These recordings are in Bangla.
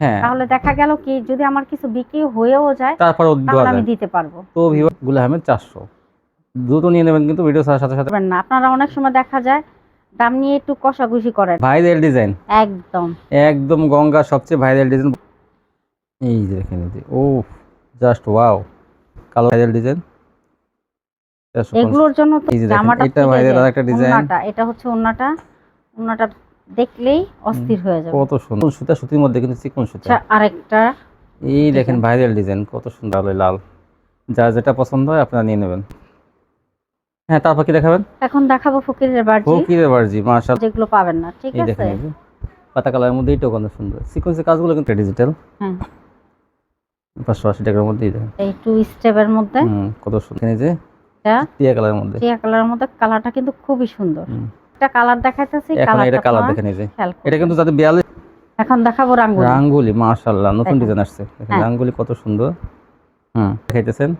হ্যাঁ। তাহলে দেখা গেল কি যদি আমার কিছু বিক্রি হয়েও যায় তারপর আমি দিতে পারব। তো ভিভো গুল আহমেদ দ্রুত নিয়ে নেবেন কিন্তু ভিডিও ছাড়ার সাথে সাথে। না। আপনারা অনেক সময় দেখা যায় দাম নিয়ে একটু কষাকষি করেন। Viral design. একদম। একদম গঙ্গা সবচেয়ে ভাইরাল ডিজাইন। এই যে দেখে নিতে ও জাস্ট ওয়াও। কালো ভাইরাল ডিজাইন। এগুলোর জন্য তো দেখেন, জামাটা এটা ভাইরাল। আরেকটা ডিজাইন। এটা হচ্ছে ওন্নাটা। ওন্নাটা দেখলেই অস্থির হয়ে যাবে। কত সুন্দর। সুতা? সুতির মধ্যে কিন্তু চিকন সুতা? আচ্ছা, আরেকটা এই দেখেন ভাইরাল ডিজাইন কত সুন্দর লাল। যা যেটা পছন্দ হয় আপনারা নিয়ে নেবেন। হ্যাঁ তারপর কি দেখাবেন? এখন দেখাবো ফকিরের বাড়ি ফকিরের বার্জি মাশাল যেগুলো পাবেন না ঠিক আছে? এই পাতা কালারের মধ্যে এটাও কত সুন্দর। সিকোয়েন্সের কাজগুলো কিন্তু ডিজিটাল হ্যাঁ। পাঁচশো আশি টাকার মধ্যেই দেখেন এই টু স্টেপের মধ্যে। হুম, কত সুন্দর। এখানে যে টিয়া কালারের মধ্যে। টিয়া কালারের মধ্যে কালারটা কিন্তু খুবই সুন্দর। হুম। একটা কালার দেখাইতেছি এখন এটা কালার দেখেন এই যে এটা কিন্তু যাদের বিয়াল্লিশ এখন দেখাবো রাঙ্গুলি। রাঙ্গুলি মাশাল্লাহ নতুন ডিজাইন আসছে। হ্যাঁ। রাঙ্গুলি কত সুন্দর। হুম দেখাইতেছেন?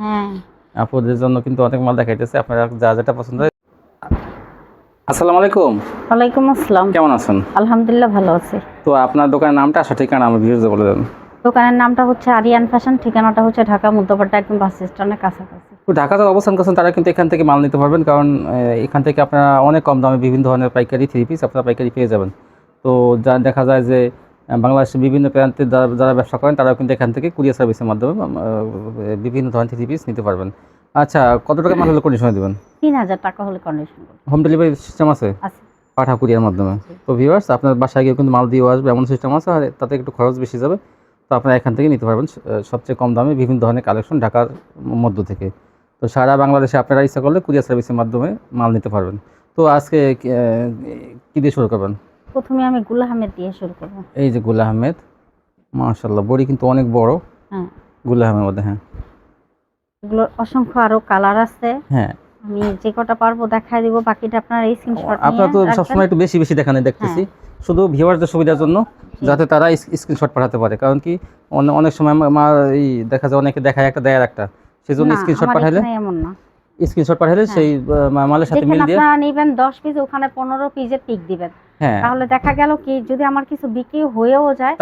হ্যাঁ। আপুদের জন্য কিন্তু অনেক মাল দেখাইতেছে আপনারা যা যেটা পছন্দ হয় আসসালামু আলাইকুম। ওয়ালাইকুম আসসালাম। কেমন আছেন? আলহামদুলিল্লাহ ভালো আছি। তো আপনার দোকানের নামটা আসা ঠিকানা আমার ভিডিওতে বলে দেন। দোকানের নামটা হচ্ছে আরিয়ান ফ্যাশন ঠিকানাটা হচ্ছে ঢাকা মুদ্রাপাড়া একদম বাস স্ট্যান্ডের কাছাকাছি। তো ঢাকাতে অবস্থান করছেন তারা কিন্তু এখান থেকে মাল নিতে পারবেন। কারণ এখান থেকে আপনারা অনেক কম দামে বিভিন্ন ধরনের পাইকারি থ্রি পিস আপনারা পাইকারি পেয়ে যাবেন। তো যা দেখা যায় যে বাংলাদেশের বিভিন্ন প্রান্তে যারা যারা ব্যবসা করেন তারাও কিন্তু এখান থেকে কুরিয়ার সার্ভিসের মাধ্যমে বিভিন্ন ধরনের থ্রি পিস নিতে পারবেন। আচ্ছা কত টাকা মাল হলে কন্ডিশনে দেবেন? তিন হাজার টাকা হলে কন্ডিশন হোম ডেলিভারি সিস্টেম আছে? আছে। পাঠা কুরিয়ার মাধ্যমে। তো ভিউয়ার্স আপনার বাসায় গিয়ে কিন্তু মাল দিয়েও আসবে এমন সিস্টেম আছে আর তাতে একটু খরচ বেশি যাবে। তো আপনারা এখান থেকে নিতে পারবেন সবচেয়ে কম দামে বিভিন্ন ধরনের কালেকশন ঢাকার মধ্য থেকে। তো সারা বাংলাদেশে আপনারা ইচ্ছা করলে কুরিয়ার সার্ভিসের মাধ্যমে মাল নিতে পারবেন। তো আজকে কি, দিয়ে শুরু করবেন? প্রথমে আমি গুল আহমেদ দিয়ে শুরু করব। এই যে গুল আহমেদ মাশাল্লাহ বড়ি কিন্তু অনেক বড়। হ্যাঁ। গুল আহমেদ মধ্যে হ্যাঁ। এগুলোর অসংখ্য আরও কালার আছে। হ্যাঁ। আমি যে কটা পারব দেখাই দিব বাকিটা আপনার এই স্ক্রিনশট আপনারা তো সবসময় একটু বেশি বেশি দেখানো দেখতেছি। শুধু ভিউয়ারদের সুবিধার জন্য যাতে তারা স্ক্রিনশট পাঠাতে পারে। কারণ কি অনেক সময় মা এই দেখা যায় অনেকে দেখায় একটা দেয় আর একটা। সেই জন্য স্ক্রিনশট পাঠালে এমন না। স্ক্রিনশট পাঠালে সেই মালের সাথে মিল দিয়ে আপনারা নেবেন দশ পিস ওখানে পনেরো পিসের পিক দিবেন। হ্যাঁ। তাহলে দেখা গেল কি যদি আমার কিছু বিক্রি হয়েও যায়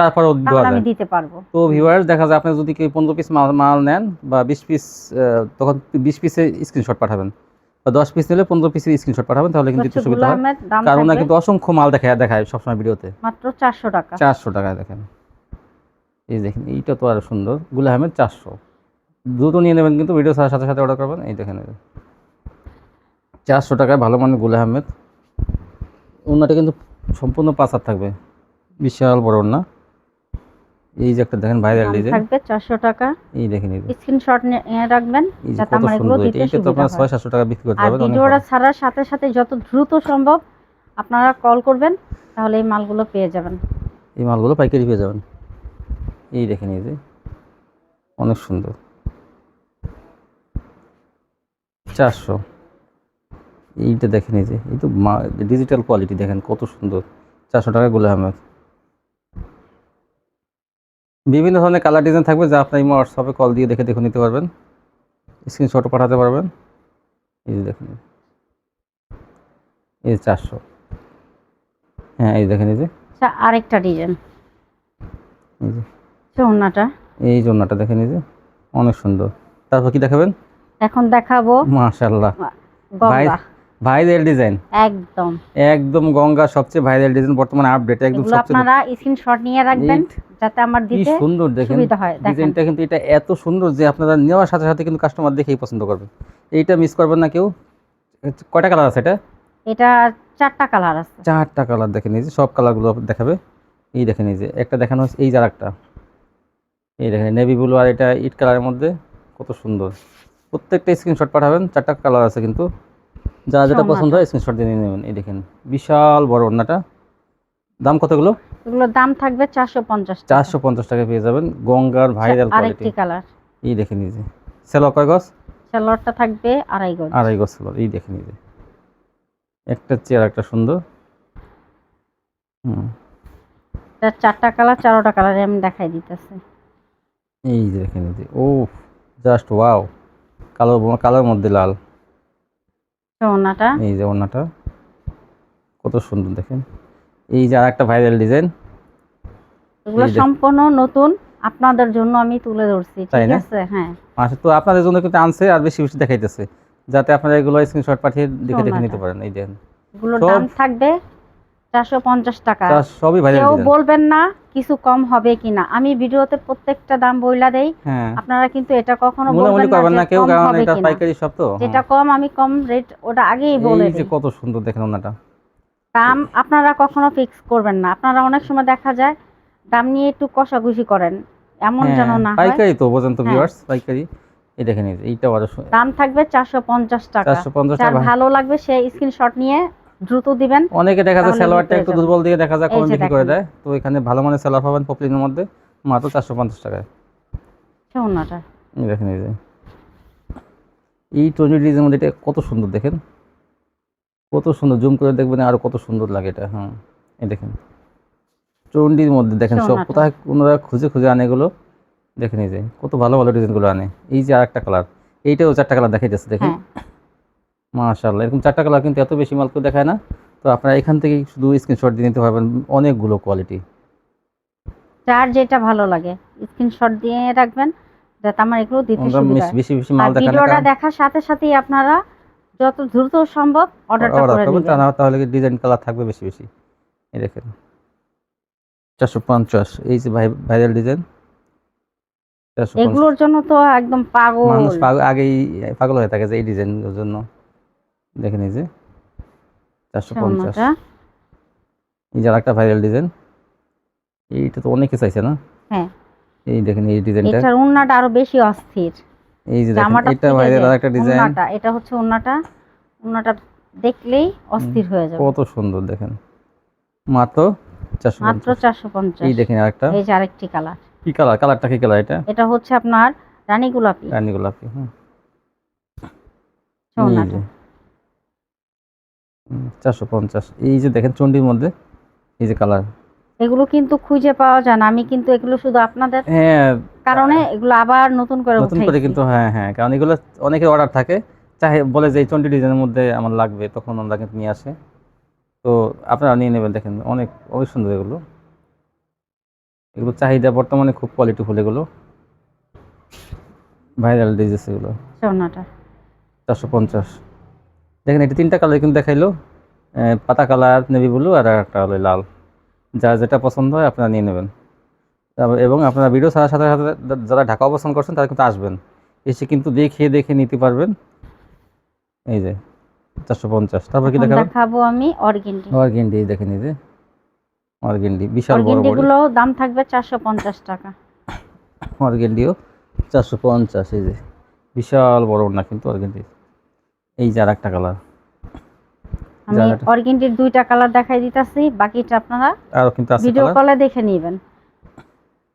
দেওয়া আমি দিতে পারব। তো ভিউয়ার্স দেখা যায় আপনি যদি কেউ পনেরো পিস মাল মাল নেন বা বিশ পিস তখন বিশ পিসের স্ক্রিনশট পাঠাবেন। বা দশ পিস নিলে পনেরো পিসের স্ক্রিনশট পাঠাবেন তাহলে কিন্তু একটু সুবিধা হয়। কারণ থাকবে। কিন্তু অসংখ্য মাল দেখায় দেখায় সবসময় ভিডিওতে। মাত্র চারশো টাকা। চারশো টাকায় দেখেন। এই দেখেন এইটা তো আরও সুন্দর। গুল আহমেদ চারশো। দ্রুত নিয়ে নেবেন কিন্তু ভিডিও ছাড়ার সাথে সাথে অর্ডার করবেন এই দেখেন চারশো টাকায় ভালো মানের গুল আহমেদ। ওনাটা কিন্তু সম্পূর্ণ পাঁচার থাকবে বিশাল বড় না এই যে একটা দেখেন ভাইরাল ডিজাইন। থাকবে চারশো টাকা। এই দেখেন এই স্ক্রিনশট নিয়ে রাখবেন যাতে আমার এগুলো সুন্দর এটা। দিতে এইটা তো সুবিধা আপনার হয়। ছয় সাতশো টাকা বিক্রি করতে আর পারবেন অনেক ভিডিওটা। ছাড়ার সাথে সাথে যত দ্রুত সম্ভব আপনারা কল করবেন তাহলে এই মালগুলো পেয়ে যাবেন। এই মালগুলো পাইকারি পেয়ে যাবেন। এই দেখেন এই যে অনেক সুন্দর। চারশো। এইটা দেখেন এই যে এই তো ডিজিটাল কোয়ালিটি দেখেন কত সুন্দর। চারশো টাকা গুলো আহমেদ। বিভিন্ন ধরনের কালার ডিজাইন থাকবে যা আপনি ইমো হোয়াটসঅ্যাপে কল দিয়ে দেখে দেখে নিতে পারবেন। স্ক্রিনশটও পাঠাতে পারবেন। এই যে দেখেন। এই যে চারশো। হ্যাঁ এই দেখেন এই যে। আচ্ছা আরেকটা ডিজাইন এই যে। চৌনাটা এই জন্যটা দেখেন এই যে। অনেক সুন্দর। তারপর কি দেখাবেন? এখন দেখাবো। মাশাল্লাহ ভাই গঙ্গা। Viral design? একদম। একদম গঙ্গা সবচেয়ে ভাইরাল ডিজাইন বর্তমানে আপডেট একদম সবচেয়ে আপনারা স্ক্রিনশট নিয়ে রাখবেন যাতে আমার দিতে সুন্দর দেখেন। সুবিধা হয় দেখেন। ডিজাইনটা কিন্তু এটা এত সুন্দর যে আপনারা নেওয়ার সাথে সাথে কিন্তু কাস্টমার দেখেই পছন্দ করবে এইটা মিস করবেন না কেউ। কয়টা কালার আছে এটা? এটা চারটা কালার আছে। চারটা কালার দেখেন এই যে সব কালারগুলো দেখাবে। এই দেখেন এই যে একটা দেখানো হচ্ছে এই যার একটা এই দেখেন নেভি ব্লু আর এটা ইট কালারের মধ্যে। কত সুন্দর। প্রত্যেকটা স্ক্রিনশট পাঠাবেন চারটা কালার আছে কিন্তু। যা যেটা পছন্দ হয় স্ক্রিনশট দিয়ে নিয়ে নেবেন। এই দেখেন বিশাল বড় ওড়নাটা। দাম কতগুলো এগুলোর দাম থাকবে চারশো পঞ্চাশ চারশো পঞ্চাশ টাকা পেয়ে যাবেন। গঙ্গার ভাইরাল কোয়ালিটি কালার এই দেখেন এই যে। সেলো কয় গছ সালোয়ারটা থাকবে আড়াই গজ। আড়াই গছ সেলো এই দেখেন এই যে। একটা চেয়ার একটা সুন্দর। হুম। এটা চারটা কালার চারোটা কালার আমি দেখাই দিতেছি। এই যে দেখেন এই যে। ও জাস্ট ওয়াও কালো কালোর মধ্যে লাল। এই যে ওড়নাটা। কত সুন্দর দেখেন। এই যে আর একটা ভাইরাল ডিজাইন এগুলো সম্পূর্ণ নতুন। আপনাদের জন্য আমি তুলে ধরছি ঠিক আছে? হ্যাঁ। আচ্ছা তো আপনাদের জন্য কিন্তু আনছে আর বেশি বেশি দেখাইতেছে। যাতে আপনারা এগুলো স্ক্রিনশট পাঠিয়ে দেখে দেখে নিতে পারেন এই দেন এগুলোর দাম থাকবে চারশো পঞ্চাশ টাকা। যা সবই ভাইরাল কেউ বলবেন না কিছু কম হবে কিনা। আমি ভিডিওতে প্রত্যেকটা দাম বইলা দেই। হ্যাঁ। আপনারা কিন্তু এটা কখনো বলবেন না কেউ কারণ এটা পাইকারি সব তো। হ্যাঁ। যেটা কম আমি কম রেট ওটা আগেই বলে দিই। কত সুন্দর দেখেন ওনাটা। দাম আপনারা কখনো ফিক্স করবেন না। আপনারা অনেক সময় দেখা যায় দাম নিয়ে একটু কষাকষি করেন। এমন হ্যাঁ, যেন না হয়। পাইকারি তো বোঝেন তো হ্যাঁ। ভিউয়ার্স পাইকারি। এই দেখেন এইটা দাম থাকবে চারশো পঞ্চাশ টাকা। চারশো পঞ্চাশ যার টাকা। ভালো লাগবে সে স্ক্রিনশট নিয়ে দ্রুত দিবেন অনেকে দেখা যায় সালোয়ারটা একটু দুর্বল দিয়ে দেখা যায় বিক্রি করে দেয়। তো এখানে ভালো মানের সালোয়ার পাবেন পপলিনের মধ্যে মাত্র চারশো পঞ্চাশ টাকায়। এই দেখেন এই যে। এই ডিজের মধ্যে এটা কত সুন্দর দেখেন। কত সুন্দর জুম করে দেখবেন আরও কত সুন্দর লাগে এটা হ্যাঁ। এই দেখেন। চন্ডির মধ্যে দেখেন সব কোথায় ওনারা খুঁজে খুঁজে আনে এগুলো। দেখেন এই যে কত ভালো ভালো ডিজাইনগুলো আনে। এই যে আরেকটা কালার এইটাও চারটা কালার দেখাইতেছে দেখেন। মাশাআল্লাহ। এরকম চারটা কালার কিন্তু এত বেশি মাল কেউ দেখায় না। তো আপনারা এখান থেকে শুধু স্ক্রিনশট দিয়ে নিতে পারবেন অনেকগুলো কোয়ালিটি যার যেটা ভালো লাগে স্ক্রিনশট দিয়ে রাখবেন যাতে আমার এগুলো দিতে সুবিধা হয়। বেশি বেশি মাল দেখান ভিডিওটা দেখার সাথে সাথেই আপনারা যত দ্রুত সম্ভব অর্ডারটা করে নেবেন। তাহলে ডিজাইন কালার থাকবে বেশি বেশি? এই দেখেন। চারশো পঞ্চাশ। এই যে ভাইরাল ডিজাইন এগুলোর জন্য তো একদম পাগল। মানুষ পাগ- আগেই পাগল হয়ে থাকে যে এই ডিজাইনের জন্য। দেখেন এই যে চারশো পঞ্চাশ। এই যে আরেকটা ভাইরাল ডিজাইন এইটা তো অনেকে চাইছে না? হ্যাঁ। এই দেখেন এই ডিজাইনটা এটার উন্নাটা আরও বেশি অস্থির। এই যে দেখেন এটা ভাইরাল যে আরেকটা ডিজাইন উন্নাটা এটা হচ্ছে উন্নাটা। উন্নাটা দেখলেই অস্থির হয়ে যাবে। কত সুন্দর দেখেন। মাত্র চারশো মাত্র চারশো পঞ্চাশ। এই দেখেন আরেকটা। এই যে আরেকটি কালার কি কালার কালারটা কি কালার এটা? এটা হচ্ছে আপনার রানী গোলাপি। রানী গোলাপি সোনাটা চারশো পঞ্চাশ। এই যে দেখেন চন্ডির মধ্যে এই যে কালার এগুলো কিন্তু খুঁজে পাওয়া যায় না। আমি কিন্তু এগুলো শুধু আপনাদের হ্যাঁ কারণে এগুলো আবার নতুন করে নতুন করে কিন্তু হ্যাঁ হ্যাঁ কারণ এগুলো অনেকের অর্ডার থাকে। চাহে বলে যে এই চন্ডি ডিজাইনের মধ্যে আমার লাগবে তখন ওরা কিন্তু নিয়ে আসে। তো আপনারা নিয়ে নেবেন দেখেন অনেক অনেক সুন্দর এগুলো। এগুলো চাহিদা বর্তমানে খুব কোয়ালিটিফুল এগুলো। ভাইরাল ডিজেস এগুলো। সোনাটা চারশো পঞ্চাশ। দেখেন এটা তিনটা কালার কিন্তু দেখাইলো। পাতা কালার নেভি ব্লু আর একটা হলো লাল। যার যেটা পছন্দ হয় আপনারা নিয়ে নেবেন। তারপর এবং আপনারা ভিডিও ছাড়ার সাথে সাথে যারা ঢাকা অবস্থান করছেন তারা কিন্তু আসবেন। এসে কিন্তু দেখে দেখে নিতে পারবেন। এই যে চারশো পঞ্চাশ। তারপর কি দেখাবো? আমি অর্গেন্ডি। এই যে অর্গেন্ডি বিশাল বড় দাম থাকবে চারশো পঞ্চাশ টাকা। অর্গেন্ডিও চারশো পঞ্চাশ এই যে। বিশাল বড় না কিন্তু অর্গেন্ডি। এই যে আর একটা কালার। আমি অর্গেন্ডির দুইটা কালার দেখাই দিতেছি বাকিটা আপনারা আরও কিন্তু আছে ভিডিও কলে দেখে নেবেন।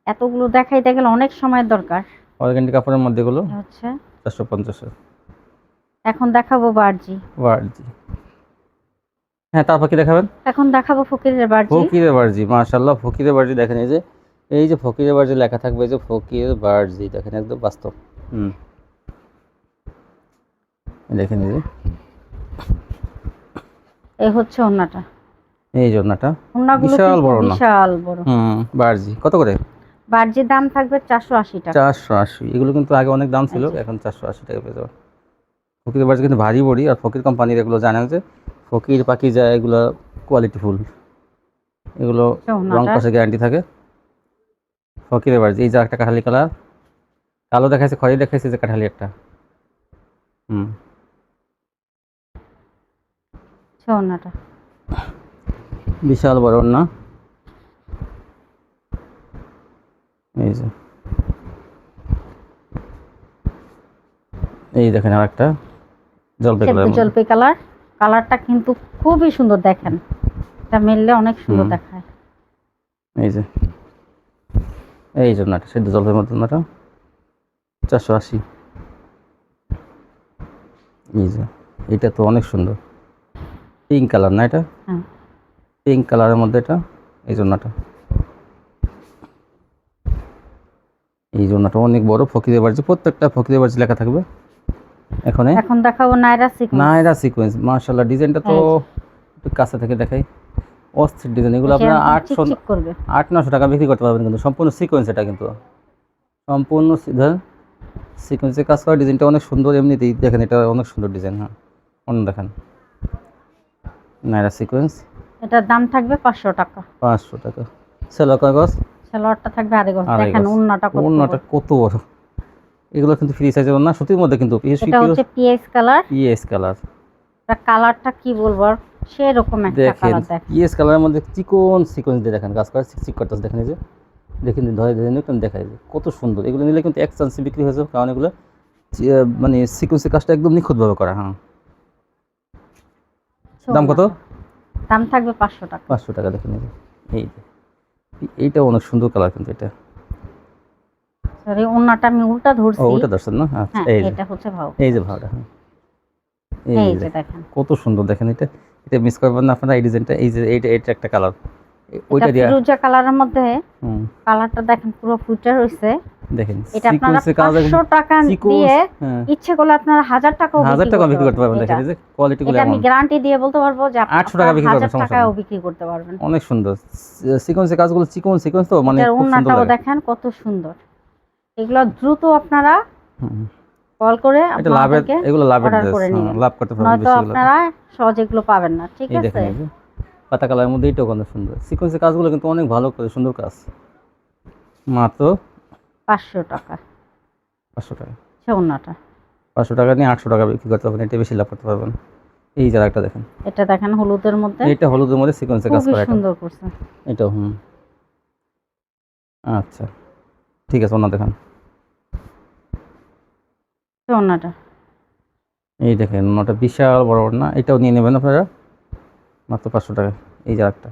এতগুলো দেখাইতে গেলে অনেক সময় দরকার। অর্গেন্ডি কাপড়ের মধ্যে গুলো পঞ্চাশের। এখন দেখাবো বার্জি। বার্জি। হ্যাঁ তারপর কি দেখাবেন? এখন দেখাবো ফকিরের বার্জি। ফকিরের বার্জি মাশাল্লাহ ফকিরের বার্জি দেখেন এই যে এই যে ফকিরের বার্জি লেখা থাকবে এই যে ফকির বার্জি দেখেন একদম বাস্তব। হুম। দেখেন এই যে। এই হচ্ছে ওন্নাটা এই জন্যটা ওন্নাগুলো বিশাল বড় ওড়না। বিশাল বড়। হুম বার্জি। কত করে? বার্জির দাম থাকবে চারশো আশি টাকা। চারশো আশি। এগুলো কিন্তু আগে অনেক দাম ছিল আচ্ছা। এখন চারশো আশি টাকা পেয়ে যাবেন। ফকিরের বার্জি কিন্তু ভারী বড়ি আর ফকির কোম্পানির এগুলো জানেন যে ফকির পাখি যায় এগুলো কোয়ালিটি ফুল এগুলো রং পাশে গ্যারান্টি থাকে। ফকিরের বাড়ি এই যে একটা কাঠালি কালার কালো দেখাইছে খয়রি দেখাইছে যে কাঠালি একটা। হুম। বিশাল বড় না এই যে। এই দেখেন আর একটা জলপাই কালার জলপাই কালার কালারটা কিন্তু খুবই সুন্দর দেখেন। এটা মেললে অনেক সুন্দর দেখায়। এই যে। এই জন্য একটা সেদ্ধ জলপাইয়ের মতো নাটা চারশো আশি। এই যে। এটা তো অনেক সুন্দর। পিঙ্ক কালার না এটা? হ্যাঁ। পিঙ্ক কালারের মধ্যে এটা? এই জন্যটা। এই জন্যটা অনেক বড় ফকিরের বাড়ি প্রত্যেকটা ফকিরের বাড়ি লেখা থাকবে। এখানে? এখন দেখাবো নাইরা সিকোয়েন্স নায়রা সিকোয়েন্স মার্শাল্লাহ ডিজাইনটা তো এই একটু কাছে থেকে দেখাই। অস্থির ডিজাইন এগুলো আপনার আটশো করবে। আট নশো টাকা বিক্রি করতে পারবেন কিন্তু সম্পূর্ণ সিকোয়েন্স এটা কিন্তু। সম্পূর্ণ ধরেন সিকোয়েন্সে কাজ করা ডিজাইনটা অনেক সুন্দর এমনিতেই দেখেন এটা অনেক সুন্দর ডিজাইন হ্যাঁ। অন্য দেখেন। নাইরা সিকোয়েন্স। এটার দাম থাকবে পাঁচশো টাকা। পাঁচশো টাকা। সেলো কাগজ সালোয়ারটা থাকবে আড়াই গজ। দেখেন। উন্নাটা কত অন্যটা কত বড়। এগুলো কিন্তু ফ্রি সাইজের না সুতির মধ্যে কিন্তু এটা হচ্ছে পিএস কালার। ES colour. এটা কালারটা কি বলব আর? সেরকম একটা কালার দেখেন ইএস কালারের মধ্যে চিকন সিকোয়েন্স দিয়ে দেখেন কাজ করে। চিক করতেছে দেখেন এই যে। দেখেন ধরে ধরে নিয়ে একটু দেখাই যে। কত সুন্দর। এগুলো নিলে কিন্তু এক চান্সে বিক্রি হয়ে যাবে। কারণ এগুলো মানে সিকোয়েন্সের কাজটা একদম নিখুঁতভাবে করা হ্যাঁ। দাম কত? দাম থাকবে পাঁচশো টাকা। পাঁচশো টাকা দেখেন এই যে এই এইটা অনেক সুন্দর কালার কিন্তু এটা। সরি ওন্নাটা আমি উল্টা ধরছি। ও উল্টা ধরছেন না? আচ্ছা হ্যাঁ এই যে। এটা হচ্ছে ভাও। এই যে ভাওটা হ্যাঁ। এই যে দেখেন। কত সুন্দর দেখেন এটা। এটা মিস করবেন না আপনারা এই ডিজাইনটা এই যে এইটা এটা একটা কালার। ওইটা দিয়া ফিরোজা কালারের মধ্যে কালারটা দেখেন পুরো ফুটে দেখেন এটা আপনারা সিকোয়েন্সের কাজ পাঁচশো টাকা দিয়ে হ্যাঁ। ইচ্ছে করলে আপনারা হাজার টাকাও হাজার টাকা বিক্রি করতে পারবেন দেখেন যে কোয়ালিটিগুলো এটা আমি গ্যারান্টি দিয়ে বলতে পারব যে 800 টাকা বিক্রি সমস্যা টাকাও বিক্রি করতে পারবেন। অনেক সুন্দর। সিকোয়েন্সের কাজগুলো সিকোয়েন্স তো মানে খুব সুন্দর দেখেন কত সুন্দর। এগুলো দ্রুত আপনারা কল করে এটা লাভের আপনাদেরকে এগুলো লাভের order ড্রেস লাভ করতে পারবেন নয়তো আপনারা সহজে এগুলো পাবেন না ঠিক আছে? পাতা কালারের মধ্যে এইটাও কত সুন্দর। সিকোয়েন্সের কাজগুলো কিন্তু অনেক ভালো করে সুন্দর কাজ। মাত্র পাঁচশো টাকা। পাঁচশো টাকা। সে পাঁচশো টাকা নিয়ে আটশো টাকা বিক্রি করতে পারবেন এটা বেশি লাভ করতে পারবেন। এই যারা একটা দেখেন। এটা দেখেন হলুদের মধ্যে। এটা হলুদের মধ্যে সিকোয়েন্সের কাজ করা এটা। সুন্দর করছে। এটাও হুম। আচ্ছা। ঠিক আছে অন্য দেখেন। সে এই দেখেন ওটা বিশাল বড় বড় না এটাও নিয়ে নেবেন আপনারা। মাত্র পাঁচশো টাকা। এই যে একটা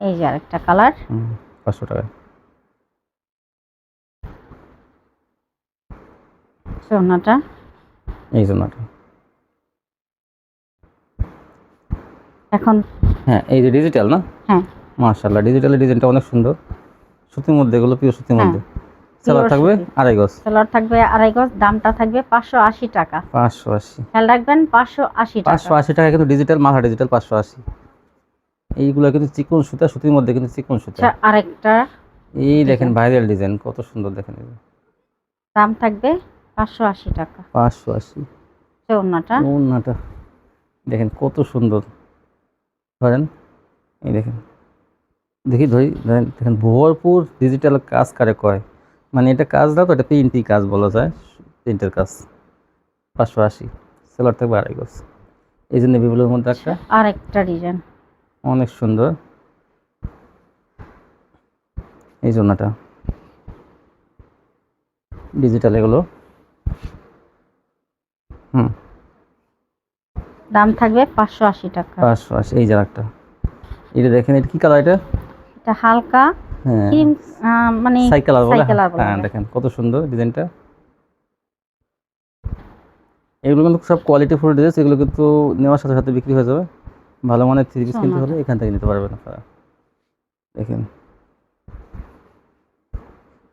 এই যে আরেকটা কালার। পাঁচশো টাকা। সে উন্নাটা এই জন্য এখন? হ্যাঁ এই যে ডিজিটাল না? হ্যাঁ। মার্শাল্লাহ ডিজিটালের ডিজাইনটা অনেক সুন্দর। সুতির মধ্যে এগুলো পিওর সুতির হ্যাঁ, মধ্যে pure থাকবে। আড়াই গজ। সেলার থাকবে আড়াই গজ দামটা থাকবে পাঁচশো আশি টাকা। পাঁচশো আশি। খেয়াল রাখবেন পাঁচশো আশি পাঁচশো টাকা আশি টাকা কিন্তু ডিজিটাল মাথা ডিজিটাল পাঁচশো আশি। এইগুলো কিন্তু চিকন সুতা সুতির মধ্যে কিন্তু চিকন সুতা। আচ্ছা আরেকটা। এই দেখেন ভাইরাল ডিজাইন কত সুন্দর দেখেন দাম থাকবে পাঁচশো আশি টাকা। পাঁচশো আশি। সে উন্নাটা দেখেন কত সুন্দর। ধরেন এই দেখেন। দেখি ধরি ধরেন দেখেন ভরপুর ডিজিটাল কাজ কারে কয়। মানে এটা কাজ না তো? এটা প্রিন্টই কাজ বলা যায়। প্রিন্টের কাজ। পাঁচশো আশি সেলার থাকবে আড়াই গজ। এই জন্য বিপুলের মধ্যে একটা। আরেকটা ডিজাইন অনেক সুন্দর। এই জন্যটা ডিজিটাল এগুলো। হুম। দাম থাকবে পাঁচশো আশি টাকা। পাঁচশো আশি। এই একটা এটা দেখেন এটা কি কালার এটা? এটা হালকা। ক্রিম মানে বলে বলা হ্যাঁ। দেখেন কত সুন্দর ডিজাইনটা। এগুলো কিন্তু সব কোয়ালিটি ফুল ড্রেস এগুলো কিন্তু নেওয়ার সাথে সাথে বিক্রি হয়ে যাবে। ভালো মানের থ্রি পিস কিনতে হলে এখান থেকে নিতে পারবেন আপনারা। দেখেন।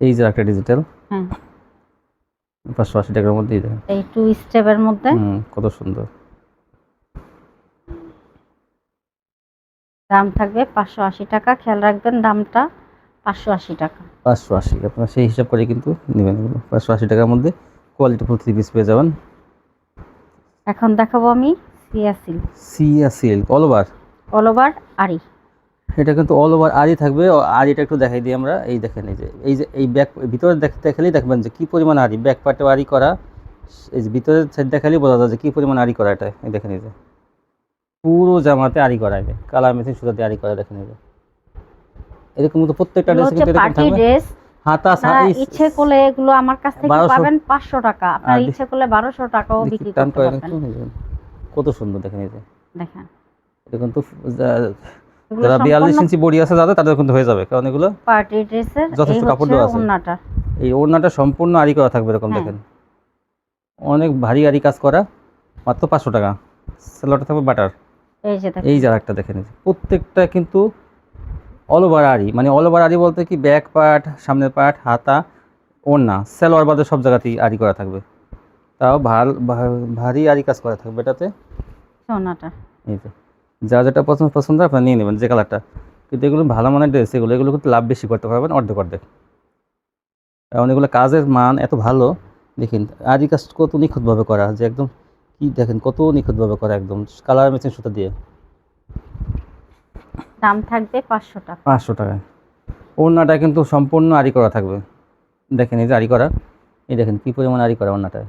এই যে একটা ডিজিটাল হ্যাঁ। পাঁচশো আশি টাকার মধ্যেই দেখেন। এই টু স্টেপের মধ্যে। কত সুন্দর। দাম থাকবে পাঁচশো আশি টাকা। খেয়াল রাখবেন দামটা। পাঁচশো আশি টাকা। পাঁচশো আশি আপনারা সেই হিসাব করে কিন্তু নেবেন। পাঁচশো আশি টাকার মধ্যে কোয়ালিটি ফুল থ্রি পিস পেয়ে যাবেন। এখন দেখাবো আমি সিয়াসিল সিয়া silk all over all over আড়ি। এটা কিন্তু অল ওভার আরই থাকবে। আরিটা একটু দেখাই দিই আমরা। এই দেখেন এই যে এই যে এই ব্যাক ভিতরে দেখ- দেখালেই দেখবেন যে কী পরিমাণ আরি ব্যাক পার্টে আরি করা। এই যে ভিতরে সাইড দেখালেই বোঝা যায় যে কী পরিমাণ আরি করা এটা। এই দেখেন এই যে। পুরো জামাতে আরি করা যে কালার মেশিন সুতা দিয়ে আরি করা দেখেন এই যে। এরকম তো প্রত্যেকটা ড্রেসে কিন্তু এরকম থাকবে। ড্রেস হাতা আপনারা ইচ্ছে করলে এগুলো আমার কাছ থেকে পাবেন পাঁচশো টাকা। আপনার ইচ্ছে করলে বারোশো টাকাও বিক্রি করতে করে পারবেন। কত সুন্দর দেখেন এই যে। দেখেন। এটা কিন্তু যারা বিয়াল্লিশ সম্পূর্ণ ইঞ্চি বডি আছে যাদের তাদের কিন্তু হয়ে যাবে কারণ এগুলো পার্টি ড্রেসের যথেষ্ট কাপড় দেওয়া আছে। ওন্নাটা এই ওড়নাটা সম্পূর্ণ আরি করা থাকবে এরকম হ্যাঁ। দেখেন। অনেক ভারী আরি কাজ করা মাত্র পাঁচশো টাকা। সেলোটা থাকবে বাটার। এই যে দেখেন। এই যার একটা দেখেন প্রত্যেকটা কিন্তু অল ওভার আরি মানে অল ওভার আরি বলতে কি ব্যাক পার্ট সামনের পার্ট হাতা ওড়না সেলোয়ার বাদে সব জায়গাতেই আরি করা থাকবে। তাও ভালো ভারী আরি কাজ করা থাকবে এটাতে। সোনাটা। এই যে যা যেটা পছন্দ পছন্দ আপনারা নিয়ে নেবেন যে কালারটা কিন্তু এগুলো ভালো মানের ড্রেস এগুলো এগুলো কিন্তু লাভ বেশি করতে পারবেন অর্ধেক অর্ধেক। কারণ এগুলো কাজের মান এত ভালো দেখেন আরি কাজ কত নিখুঁতভাবে করা যে একদম কি দেখেন কত নিখুঁতভাবে করা একদম কালার মেশিন সুতা দিয়ে। দাম থাকবে পাঁচশো টাকা। পাঁচশো টাকায় ওড়নাটা কিন্তু সম্পূর্ণ আরি করা থাকবে। দেখেন এই যে আরি করা। এই দেখেন কি পরিমাণ আড়ি করা ওড়নাটায়।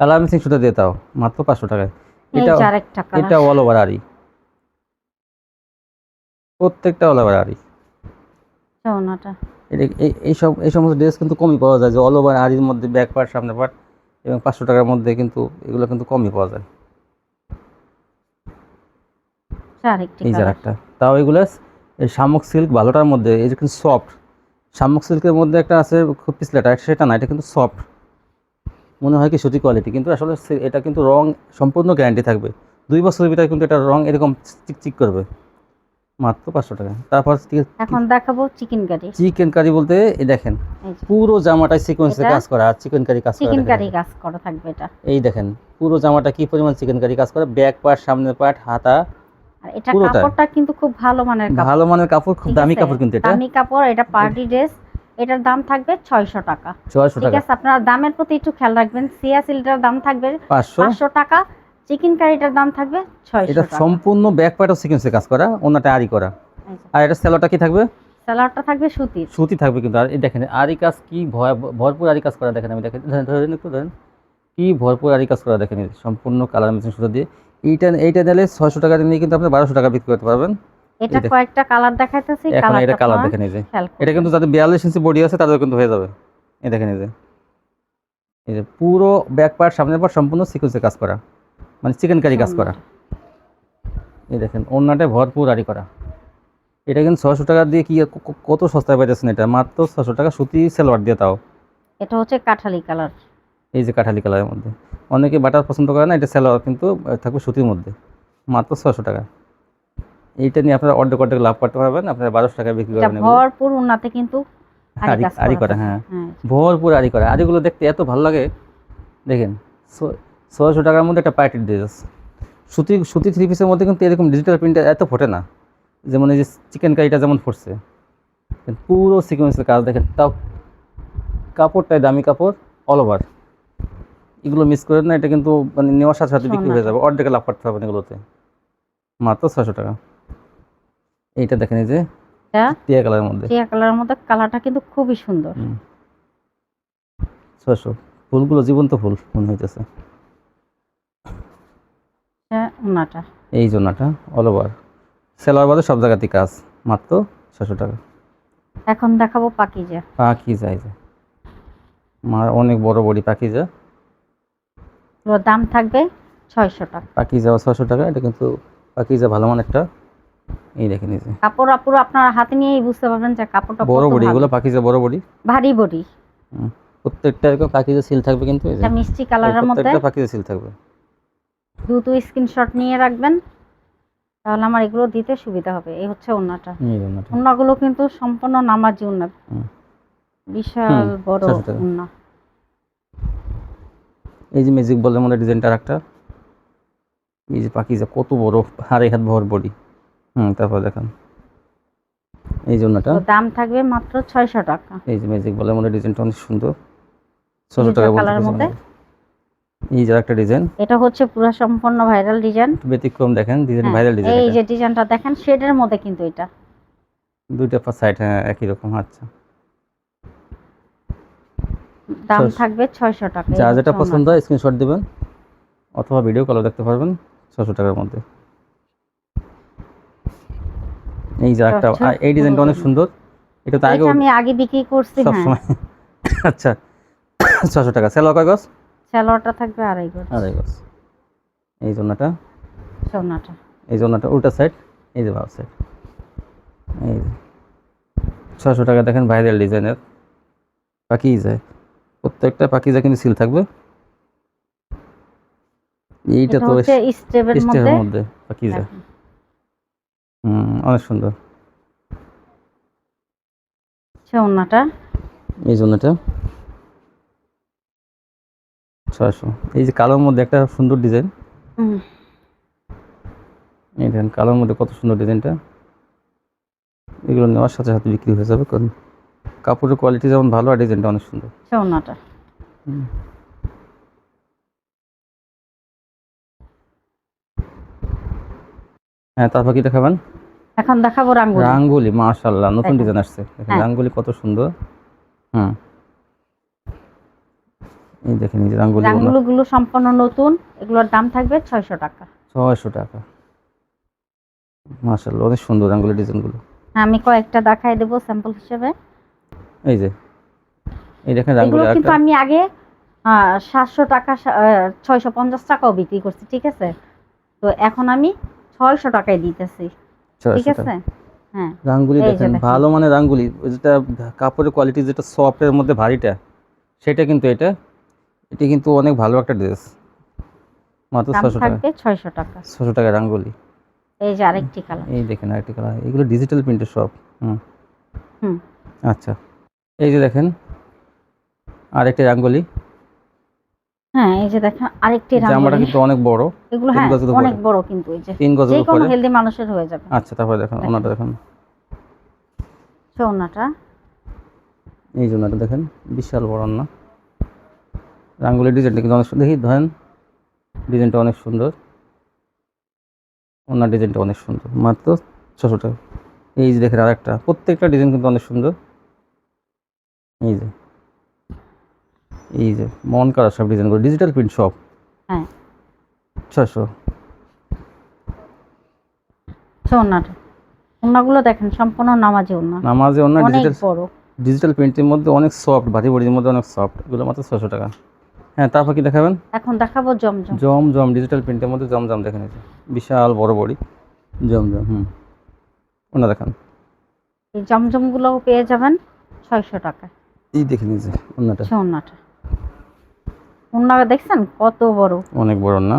কালার মেশিন সুতা দিয়ে তাও মাত্র পাঁচশো টাকায়। এটা এটা অল ওভার আরি প্রত্যেকটা অল ওভার আরি ওনাটা এই এই সব এই সমস্ত ড্রেস কিন্তু কমই পাওয়া যায়। যে অল ওভার আরির মধ্যে ব্যাক পার্ট সামনে পার্ট এবং পাঁচশো টাকার মধ্যে কিন্তু এগুলো কিন্তু কমই পাওয়া যায়। আরেকটি এই যে কালার তাও এগুলো শামুক সিল্ক ভালোটার মধ্যে এই যে কিন্তু সফট শামুক সিল্কের মধ্যে একটা আছে খুব পিছলাটা সেটা না এটা কিন্তু সফট মনে হয় কি সুতি কোয়ালিটি কিন্তু আসলে এটা কিন্তু রং সম্পূর্ণ গ্যারান্টি থাকবে। দুই বছরের ভিতরে কিন্তু এটা রং এরকম চিকচিক করবে। মাত্র পাঁচশো টাকা। তারপর এখন দেখাবো চিকেন কারি চিকেন কারি বলতে এই দেখেন পুরো জামাটায় সিকোয়েন্সে কাজ করা আর চিকেন কারি কাজ করা চিকেন কারি কাজ করা থাকবে এটা। এই দেখেন পুরো জামাটা কি পরিমাণ চিকেন কারি কাজ করে? ব্যাক পার্ট সামনের পার্ট হাতা আর এটা। কাপড়টা কিন্তু খুব ভালো মানের কাপড়। ভালো মানের কাপড় খুব দামি কাপড় কিন্তু এটা। দামি কাপড় এটা পার্টি ড্রেস। এটার দাম থাকবে ছয়শো টাকা। ছয়শো ঠিক আছে? আপনারা দামের প্রতি একটু খেয়াল রাখবেন। সিয়া সিলটার দাম থাকবে পাঁচশো। পাঁচশো টাকা। চিকেন কারিটার দাম থাকবে ছয়শো এটা সম্পূর্ণ ব্যাক পার্টও সিকোয়েন্সে কাজ করা ওনাটা আরি করা। আর এটা সেলোটা কি থাকবে? স্যালাডটা থাকবে সুতির। সুতি থাকবে কিন্তু। আর দেখেন আরি কাজ কি ভরপুর আরি কাজ করা দেখেন আমি দেখেন। ধরেন ধরেন একটু ধরেন। কি ভরপুর আরি কাজ করা দেখেন সম্পূর্ণ কালার মেশিন সুতো দিয়ে। এইটা এইটা দিলে ছয়শো টাকা নিয়ে কিন্তু আপনি বারোশো টাকা বিক্রি করতে পারবেন। এটা কয়েকটা কালার দেখাইতেছি এখন কালারটা এটা কালার দেখেন এই যে এটা কিন্তু যাদের বিয়াল্লিশ ইঞ্চি বডি আছে তাদের কিন্তু হয়ে যাবে। এই দেখেন এই যে এই যে পুরো ব্যাক পার্ট সামনের পার্ট সম্পূর্ণ সিকুয়েন্সে কাজ করা। মানে চিকেন কারি কাজ করা। এই দেখেন অন্যটায় ভরপুর আরি করা। এটা কিন্তু ছশো টাকা দিয়ে ক- কত সস্তায় পাইতেছেন এটা? মাত্র ছশো টাকা সুতি সেলোয়ার দিয়ে তাও। এটা হচ্ছে কাঠালি কালার। এই যে কাঠালি কালারের মধ্যে। অনেকে বাটার পছন্দ করে না এটা সেলোয়ার কিন্তু থাকবে সুতির মধ্যে। মাত্র ছশো টাকা। এইটা নিয়ে আপনারা অর্ধেক অর্ধেক লাভ করতে পারবেন আপনারা বারোশো টাকা বিক্রি করবেন ভরপুর উন্নাতে কিন্তু আরি আরি করা হ্যাঁ। হ্যাঁ। ভরপুর আরি করা। আরিগুলো দেখতে এত ভালো লাগে দেখেন ছ- ছয়শো টাকার মধ্যে একটা পার্টির ড্রেস সুতি সুতি থ্রি পিসের মধ্যে কিন্তু এরকম ডিজিটাল প্রিন্ট এত ফোটে না। যেমন এই যে চিকেন কারিটা যেমন ফুটছে। পুরো সিকোয়েন্সের কাজ দেখেন তাও কাপড়টাই দামি কাপড় অল ওভার এগুলো মিস করেন না এটা কিন্তু মানে নেওয়ার সাথে সাথে বিক্রি হয়ে যাবে। অর্ধেকে লাভ করতে পারবেন এগুলোতে। মাত্র ছশো টাকা। এইটা দেখেন এই যে টিয়া কালারের মধ্যে। টিয়া কালারের মধ্যে কালারটা কিন্তু খুবই সুন্দর। ছশো ফুলগুলো জীবন্ত ফুল মনে হইতেছে। এই জন্যটা অল ওভার সেলোয়ার বাদে সব জায়গাতেই কাজ। মাত্র ছশো টাকা। এখন দেখাবো পাকিজা। পাখি যায় যে। অনেক বড় বড়ি পাখি যা দাম থাকবে ছয়শো টাকা। যাওয়া ছশো টাকা এটা কিন্তু যা ভালো এই দেখেন এই যে কাপড় আপুরো আপনারা হাতে নিয়েই বুঝতে পারবেন যে কাপড়টা বড় বড়ি এগুলো যা বড় বড়ি। ভারী বডি। প্রত্যেকটা এরকম যা সিল থাকবে কিন্তু এই যে। এটা মিষ্টি কালারের মধ্যে প্রত্যেকটা যা সিল থাকবে। দ্রুত স্ক্রিনশট নিয়ে রাখবেন তাহলে আমার এগুলো দিতে সুবিধা হবে। এই হচ্ছে ওন্নাটা। ওন্নাগুলো কিন্তু সম্পূর্ণ নামাজি ওন্না। বিশাল বড় ওন্না। এই যে ম্যাজিক বলের মধ্যে ডিজাইনটা একটা। এই যে পাখি যা কত বড় হাড়ে হাত ভর বডি হুম তারপর দেখান। এই জন্যটা দাম থাকবে মাত্র ছয়শো টাকা। এই যে ম্যাজিক বলের মধ্যে ডিজাইনটা অনেক সুন্দর। ছশো টাকা বলতে মধ্যে? এই যে একটা ডিজাইন এটা হচ্ছে পুরো সম্পূর্ণ ভাইরাল ডিজাইন ব্যতিক্রম দেখেন ডিজাইন ভাইরাল ডিজাইন এই যে ডিজাইনটা দেখেন শেডের মধ্যে কিন্তু এটা। দুইটা সাইড হ্যাঁ একই রকম আচ্ছা। দাম থাকবে ছয়শো টাকা যা যেটা পছন্দ হয় স্ক্রিনশট দিবেন অথবা ভিডিও কলও দেখতে পারবেন ছশো টাকার মধ্যে। এই যে একটা আচ্ছা, এই ডিজাইনটা অনেক সুন্দর। এটা তো আগে আমি আগে বিক্রি করছি হ্যাঁ। সবসময়। আচ্ছা ছশো টাকা। সেলো কয় গজ? সালোয়ারটা থাকবে আড়াই গজ। আড়াই গজ। এই জন্যটা সোনাটা এই জন্যটা উল্টা সাইড এই যে বাম সাইড এই যে। ছশো টাকা দেখেন ভাইরাল ডিজাইনের বাকি যায় প্রত্যেকটা পাখি যা কিন্তু সিল থাকবে। এইটা তো স্টেপের মধ্যে স্টেপের পাখি যায় দেখেন। হুম অনেক সুন্দর। সোনাটা এই জন্যটা ছয়শো। এই যে কালোর মধ্যে একটা সুন্দর ডিজাইন। হুম, এই দেখেন কালোর মধ্যে কত সুন্দর ডিজাইনটা। এগুলো নেওয়ার সাথে সাথে বিক্রি হয়ে যাবে। কারণ কাপড়ের কোয়ালিটি যেমন ভালো আর ডিজাইনটা অনেক সুন্দর। ওনাটা হ্যাঁ তারপর কি দেখাবেন? এখন দেখাবো রাঙ্গুলি। রাঙ্গুলি মাশাল্লাহ নতুন ডিজাইন আসছে। হ্যাঁ। রাঙ্গুলি কত সুন্দর। হুম। এই দেখেন এই রাঙ্গুলি রাঙ্গুলি গুলো সম্পূর্ণ নতুন এগুলোর দাম থাকবে ছয়শো টাকা। ছয়শো টাকা। মাশাল্লাহ অনেক সুন্দর রাঙ্গুলি ডিজাইনগুলো হ্যাঁ, আমি কয়েকটা দেখাই দেবো স্যাম্পল হিসেবে। এই যে এই দেখেন রাঙ্গুলি এগুলো কিন্তু আমি আগে সাতশো টাকা ছয়শো পঞ্চাশ টাকাও বিক্রি করছি ঠিক আছে? তো এখন আমি ছয়শো টাকায় দিতেছি ঠিক আছে? হ্যাঁ রাঙ্গুলি দেখেন। ভালো মানে রাঙ্গুলি যেটা কাপড়ের কোয়ালিটি যেটা সফটের মধ্যে ভারীটা সেটা কিন্তু এটা এটি কিন্তু অনেক ভালো একটা ড্রেস মাত্র ছশো টাকা। ছয়শো টাকা। ছশো টাকা রাঙ্গুলি। এই যে আরেকটি কালার এই দেখেন আরেকটি কালার এগুলো ডিজিটাল প্রিন্টের সব হুম। হুম। আচ্ছা। এই যে দেখেন আরেকটি রাঙ্গুলি। হ্যাঁ এই যে দেখেন আরেকটি জামাটা রাঙ্গুলি। কিন্তু অনেক বড় এগুলো হ্যাঁ অনেক বড় কিন্তু এই যে। তিন যে গজের কোনো উপরে। হেলদি মানুষের হয়ে যাবে। আচ্ছা তারপরে দেখেন। ওনাটা দেখেন। চৌনাটা এই জন্য এটা দেখেন বিশাল বড় না রাঙ্গুলির ডিজাইনটা কিন্তু অনেক সুন্দর দেখি ধরেন ডিজাইনটা অনেক সুন্দর। ওনার ডিজাইনটা অনেক সুন্দর মাত্র ছশো টাকা। এই যে দেখেন আরেকটা প্রত্যেকটা ডিজাইন কিন্তু অনেক সুন্দর। এই যে। এই যে মন করা সব ডিজাইনগুলো ডিজিটাল প্রিন্ট সব হ্যাঁ। ছশো চৌনাটা ওনাগুলো দেখেন সম্পূর্ণ নামাজি ওনা নামাজে অনেক ডিজিটাল বড়। ডিজিটাল প্রিন্টের মধ্যে অনেক সফট ভারী বড়ির মধ্যে অনেক সফট এগুলো মাত্র ছশো টাকা। হ্যাঁ তারপর কি দেখাবেন? এখন দেখাবো জমজম। জম জম ডিজিটাল প্রিন্টের মধ্যে জম জম দেখেন বিশাল বড় বড়ি। জম জম হুম। ওনা দেখান। এই জমজমগুলো পেয়ে যাবেন ছয়শো টাকা এই দেখে নিয়েছে ওনা দেখছেন? কত বড়। অনেক বড় না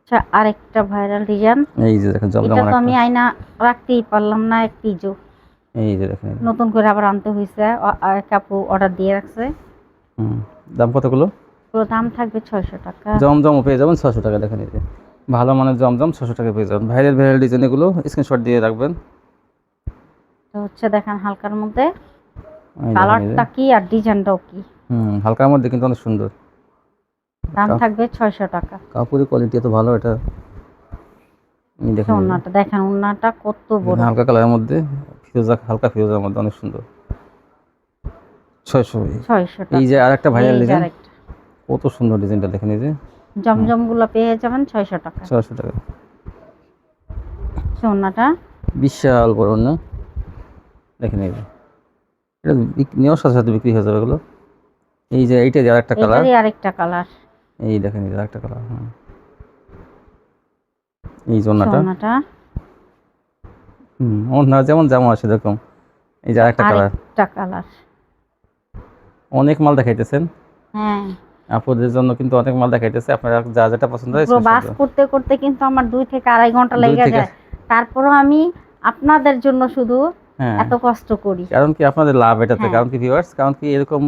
আচ্ছা আরেকটা ভাইরাল ডিজাইন। এই যে দেখেন এটা তো আমি আয়না রাখতেই পারলাম না এক পিজো। এই যে দেখেন। নতুন করে আবার আনতে হয়েছে কাপু অর্ডার দিয়ে রাখছে। হুম দাম কতগুলো? পুরো দাম থাকবে ছয়শো টাকা। জম জমও পেয়ে যাবেন ছশো টাকা দেখেন এই যে। ভালো মানের জমজম জম ছশো টাকা পেয়ে যাবেন। ভাইরাল ভাইরাল ডিজাইন এগুলো স্ক্রিনশট দিয়ে রাখবেন। তো হচ্ছে দেখেন হালকার মধ্যে। কালারটা কি আর ডিজাইনটাও কি? হুম হালকার মধ্যে কিন্তু অনেক সুন্দর। দাম থাকবে ছয়শো টাকা। কাপড়ের কোয়ালিটি এত ভালো এটা দেখেন। ওনাটা দেখেন ওনাটা কত বড়। হালকা কালারের মধ্যে ফিরোজা হালকা ফিরোজার মধ্যে অনেক সুন্দর। ছয়শো ছয়শো টাকা। এই যে আরেকটা। ভাইরাল ডিজাইন কত সুন্দর ডিজাইনটা দেখেন এই যে। জমজমগুলো পেয়ে যাবেন ছয়শো টাকা। ছয়শো টাকা। সোনাটা বিশাল বড় না দেখেন এই এটা নেওয়ার সাথে সাথে বিক্রি হয়ে যাবে এগুলো। এই যে এইটা যে আরেকটা কালার আরেকটা কালার এই দেখেন এই যে আরেকটা কালার হ্যাঁ। এই ওড়নাটা হুম ওড়না যেমন জামা আছে এরকম। এই যে আরেকটা কালার আরেকটা কালার অনেক মাল দেখাইতেছেন। হ্যাঁ। আপুদের জন্য কিন্তু অনেক মাল দেখাইতেছে। আপনারা যা যেটা পছন্দ হয় বাস করতে করতে কিন্তু আমার দুই থেকে আড়াই ঘণ্টা লেগে যায়। তারপরও আমি আপনাদের জন্য শুধু এত কষ্ট করি। কারণ কি আপনাদের লাভ এটাতে হ্যাঁ। কারণ কি ভিউয়ার্স কারণ কি এরকম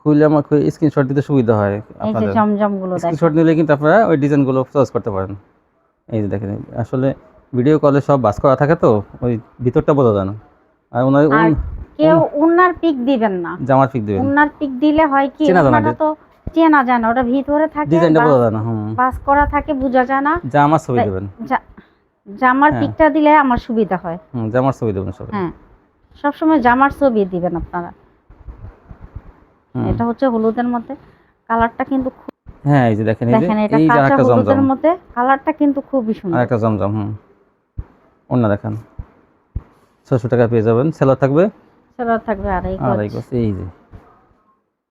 খুলে আমার স্ক্রিনশট দিতে সুবিধা হয় এই যে আপনাদের। জমজমগুলো দেখেন। স্ক্রিনশট নিলে কিন্তু আপনারা ওই ডিজাইনগুলো চয়েস করতে পারেন। এই যে দেখেন আসলে ভিডিও কলে সব বাস করা থাকে তো ওই ভিতরটা বোঝা যায় না। আর ওনার কেউ উন্নার পিক দিবেন না। জামার পিক দেবেন। উন্নার পিক দিলে হয় কি উন্নাটা তো চেনা জানা ওটা ভিতরে থাকে ডিজাইনটা বোঝা যায় না বাস করা থাকে বোঝা যায় না। জামার ছবি দেবেন। জামার হ্যাঁ। পিকটা দিলে আমার সুবিধা হয়। হুম জামার ছবি দেবেন সবাই। হ্যাঁ। সবসময় জামার ছবি দিবেন আপনারা। এটা হচ্ছে হলুদের মধ্যে। কালারটা কিন্তু খুব- হ্যাঁ এই যে দেখেন এই যে এই যে আরেকটা জমজম। মধ্যে। কালারটা কিন্তু খুবই সুন্দর। আরেকটা জমজম হুম। অন্য দেখেন। ছশো টাকা পেয়ে যাবেন। সেলার থাকবে? সেটা থাকবে আড়াই আড়াই গজ এই যে।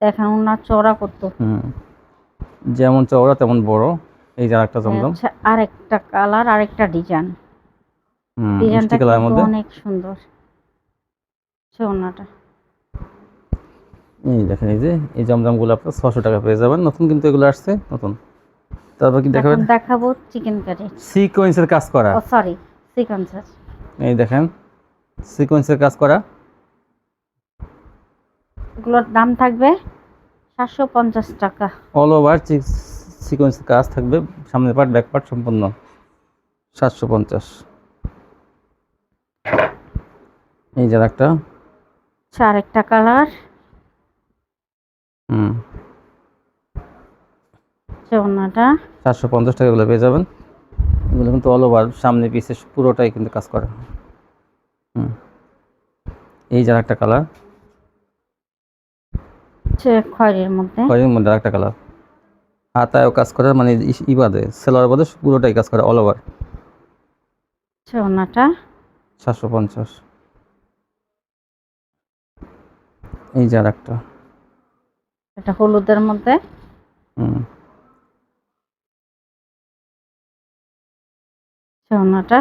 দেখেন উনার চওড়া করতো হুম। যেমন চওড়া তেমন বড়। এই যে আরেকটা জমজম। আচ্ছা আরেকটা কালার আরেকটা ডিজাইন। ডিজাইনটা মিষ্টি কালারের কিন্তু মধ্যে? অনেক সুন্দর। সোনাটা। এই দেখেন এই যে এই জমজমগুলো আপনার ছশো টাকা পেয়ে যাবেন। নতুন কিন্তু এগুলো আসছে নতুন। তারপর কি দেখাবেন? দেখাবো চিকেন কারি সিকোয়েন্সের কাজ করা। সরি সিকোয়েন্সার এই দেখেন সিকোয়েন্সের কাজ করা। এগুলোর দাম থাকবে সাতশো পঞ্চাশ টাকা। অল ওভার সিকোয়েন্স কাজ থাকবে সামনের পার্ট ব্যাক পার্ট সম্পূর্ণ সাতশো পঞ্চাশ। এই যার একটা আচ্ছা আরেকটা কালার হুম। ওনাটা চারশো পঞ্চাশ টাকা এগুলো পেয়ে যাবেন। এগুলো কিন্তু অল ওভার সামনে পিসে পুরোটাই কিন্তু কাজ করে। হুম। এই যার একটা কালার খয়েরির মধ্যে। খয়েরির মধ্যে একটা কালার হাতায়ও কাজ করে মানে ই- ই বাদে সেলোয়ার বাদে পুরোটাই কাজ করে অল ওভার ওনাটা সাতশো পঞ্চাশ। এই যার একটা এটা হলুদের মধ্যে? হুম। ওনাটা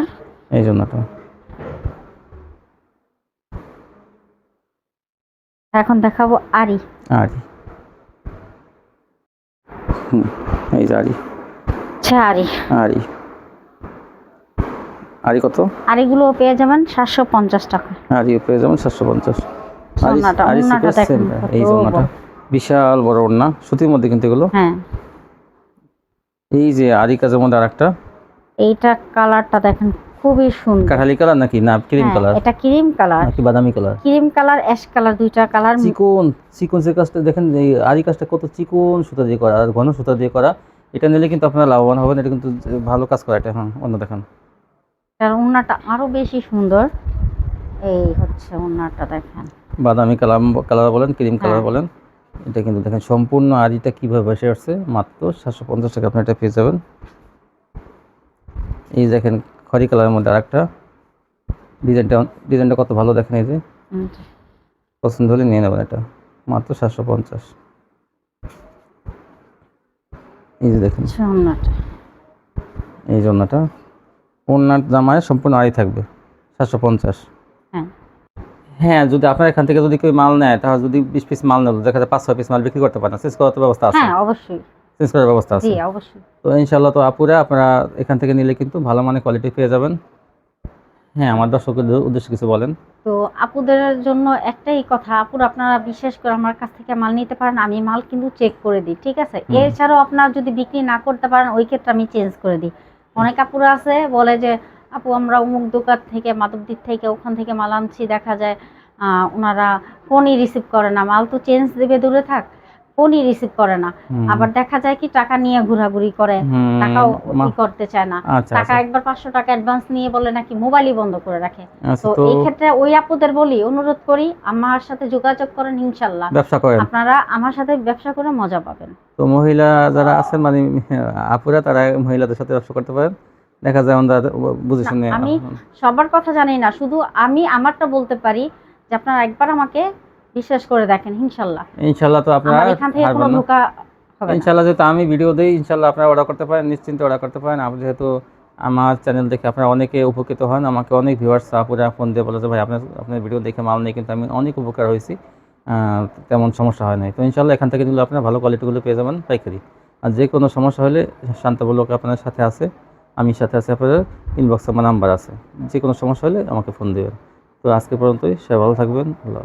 এই জন্যটা। এখন দেখাবো আরি আড়ি। হুম এই যে আড়ি। আচ্ছা আরি আড়ি। আড়ি কত? আরিগুলো পেয়ে যাবেন সাতশো পঞ্চাশ টাকা। আড়ি পেয়ে যাবেন সাতশো পঞ্চাশ। এই ওড়নাটা। বিশাল বড় ওড়না। সুতির মধ্যে কিন্তু এগুলো। হ্যাঁ। এই যে আড়ি কাজের মধ্যে আর একটা এইটা কালারটা দেখেন খুবই সুন্দর। কাঠালি কালার নাকি? না ক্রিম হ্যাঁ, কালার। এটা ক্রিম কালার। নাকি বাদামি colour? Cream colour ash colour দুইটা কালার। চিকন সিকোয়েন্সের কাজটা দেখেন এই আড়ি কাজটা কত চিকন সুতা দিয়ে করা আর ঘন সুতা দিয়ে করা। এটা নিলে কিন্তু আপনারা লাভবান হবেন এটা কিন্তু ভালো কাজ করা এটা হ্যাঁ অন্য দেখেন। তার ওড়নাটা আরও বেশি সুন্দর। এই হচ্ছে ওড়নাটা দেখেন। বাদামি কালার কালার বলেন ক্রিম কালার হ্যাঁ। বলেন এটা কিন্তু দেখেন সম্পূর্ণ আড়িটা কীভাবে বসে আসছে মাত্র সাতশো পঞ্চাশ টাকা আপনি এটা পেয়ে যাবেন। এই দেখেন খড়ি কালারের মধ্যে আরেকটা। ডিজাইনটা ডিজাইনটা কত ভালো দেখেন এই যে। পছন্দ হলে নিয়ে নেবেন এটা। মাত্র সাতশো পঞ্চাশ। এই যে দেখেন। আচ্ছা এই জন্যটা ওনার জামায় সম্পূর্ণ আড়াই থাকবে। সাতশো পঞ্চাশ। হ্যাঁ। হ্যাঁ যদি আপনার এখান থেকে যদি কেউ মাল নেয় তাহলে যদি বিশ পিস মাল নেল দেখা যায় পাঁচ ছয় পিস মাল বিক্রি করতে পারেন। চেঞ্জ করার ব্যবস্থা আছে। হ্যাঁ অবশ্যই। চেঞ্জ করার ব্যবস্থা আছে। জি অবশ্যই। তো ইনশাল্লাহ তো আপুরা আপনারা এখান থেকে নিলে কিন্তু ভালো মানের কোয়ালিটি পেয়ে যাবেন। হ্যাঁ আমার দর্শকদের উদ্দেশ্যে কিছু বলেন। তো আপুদের জন্য একটাই কথা আপুরা আপনারা বিশেষ করে আমার কাছ থেকে মাল নিতে পারেন আমি মাল কিন্তু চেক করে দিই ঠিক আছে। এছাড়াও আপনারা যদি বিক্রি না করতে পারেন ওই ক্ষেত্রে আমি চেঞ্জ করে দিই। অনেক আপুরা আছে বলে যে আপু আমরা অমুক দোকান থেকে মাধবদীর থেকে ওখান থেকে মাল আনছি দেখা যায় ওনারা ফোনই রিসিভ করে না মাল তো চেঞ্জ দেবে দূরে থাক। ফোনই রিসিভ করে না। আবার দেখা যায় কি টাকা নিয়ে ঘোরাঘুরি করে টাকাও করতে চায় না। আচ্ছা টাকা আচ্ছা। একবার পাঁচশো টাকা অ্যাডভান্স নিয়ে বলে নাকি মোবাইলই বন্ধ করে রাখে। আচ্ছা তো এই ক্ষেত্রে ওই আপুদের বলি অনুরোধ করি আমার সাথে যোগাযোগ করেন ইনশাল্লাহ। ব্যবসা করেন। আপনারা আমার সাথে ব্যবসা করে মজা পাবেন। তো মহিলা যারা আছেন মানে আপুরা তারা মহিলাদের সাথে ব্যবসা করতে পারেন। দেখা যায় ওনারা বুঝে শুনে আমি সবার কথা জানি না শুধু আমি আমারটা বলতে পারি যে আপনারা একবার আমাকে বিশ্বাস করে দেখেন ইনশাল্লাহ। ইনশাল্লাহ তো আপনারা এখান থেকে কোনো ধোকা হবে না। ইনশাল্লাহ যেহেতু আমি ভিডিও দিই ইনশাল্লাহ আপনারা অর্ডার করতে পারেন নিশ্চিন্তে অর্ডার করতে পারেন। আপনি যেহেতু আমার চ্যানেল দেখে আপনারা অনেকে উপকৃত হন আমাকে অনেক ভিউয়ার্স আপুরা ফোন দিয়ে বলে যে ভাই আপনার আপনার ভিডিও দেখে মাল নেই কিন্তু আমি অনেক উপকার হয়েছি। তেমন সমস্যা হয় নাই। তো ইনশাল্লাহ এখান থেকে নিলে আপনারা ভালো কোয়ালিটিগুলো পেয়ে যাবেন পাইকারি। আর যে কোনো সমস্যা হলে শান্তবলোক আপনার সাথে আছে আমি সাথে আছে আপনার ইনবক্সে আমার নাম্বার আছে। যে কোনো সমস্যা হলে আমাকে ফোন দেবেন। তো আজকে পর্যন্তই সবাই ভালো থাকবেন আল্লাহ